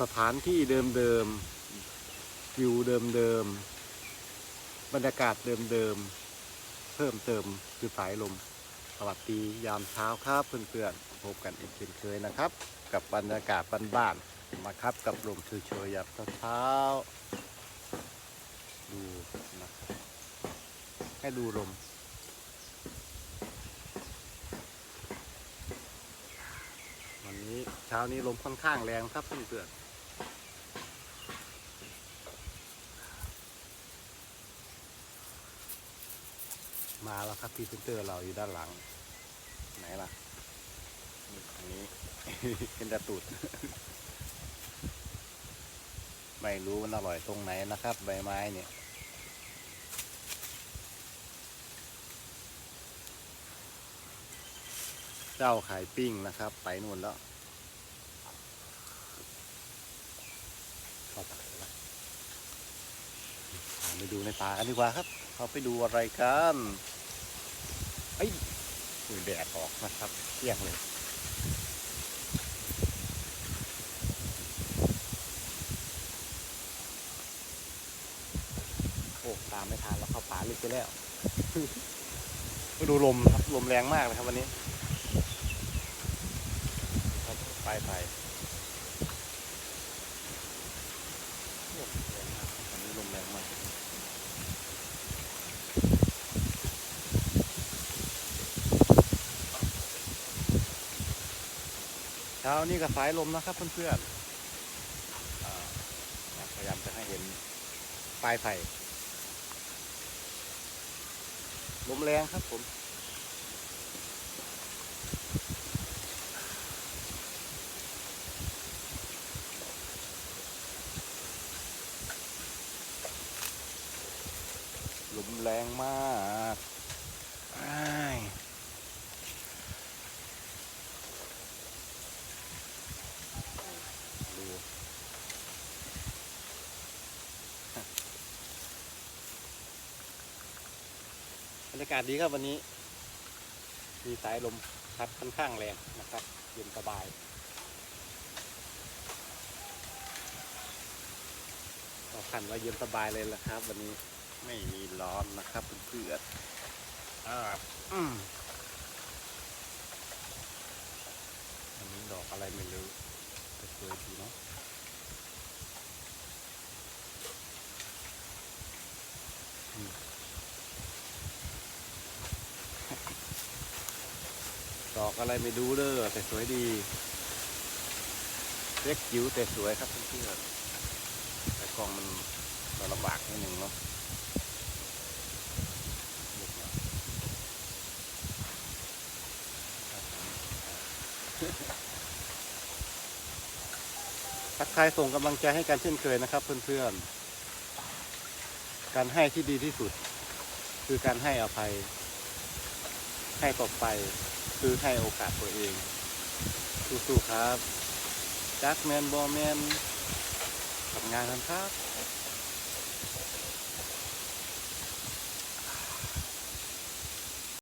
สถานที่เดิมๆวิวเดิมๆบรรยากาศเดิมๆเพิ่มเติมคือสายลม สวัสดียามเช้าครับเพื่อนๆพบกันอีกเช่นเคยนะครับ กับบรรยากาศบ้านๆมาครับกับลมเฉยๆยามเช้าดูนะครับให้ดูลมวันนี้เช้านี้ลมค่อนข้างแรงครับเพื่อนๆ มาแล้วครับพรีเซนเตอร์เราอยู่ด้านหลัง ไหนล่ะอันนี้เป็นตะตุดไม่รู้มันอร่อยตรงไหนนะครับ ใบไม้เนี่ยเจ้าขายปิ้งนะครับ ไปนู่นแล้วเข้าป่าแล้วไปดูในป่ากันดีกว่าครับ เขาไปดูอะไรกัน ไอ้ยอุ้ยแดดออกนะครับเที่ยงเลยโอ้ตามไม่ทันแล้วเข้าป่าลึกไปแล้วมาดูลมครับลมแรงมากเลยครับวันนี้ ครับไปไปโอ้แรงมากวันนี้ลมแรงมากเช้านี้ก็สายลมนะครับเพื่อนๆพยายามจะให้เห็นปลายไผ่ลมแรงครับผมลมแรงมากอ้ายดูบรร ยากาศดีครับวันนี้ มีสายลมพัดค่อนข้างแรงนะครับ เย็นสบายก็ขันว่าเย็นสบายเลยละครับ วันนี้ไม่มีร้อนนะครับเพื่อนๆอ่าอืมอันนี้ดอกอะไรไม่รู้แต่สวยดีเนาะอืม ดอกอะไรไม่รู้เด้อแต่สวยดีเล็กจิ๋วแต่สวยครับเพื่อนๆแต่กล้องมันมันลำบากนิดนึงเนาะทักทายส่งกำลังใจให้กันเช่นเคยนะครับ เพื่อนๆ การให้ที่ดีที่สุด คือการให้อภัย ให้ต่อไป คือให้โอกาสตัวเอง สู้ๆครับจักแมนบอแมนทำงานกันครับ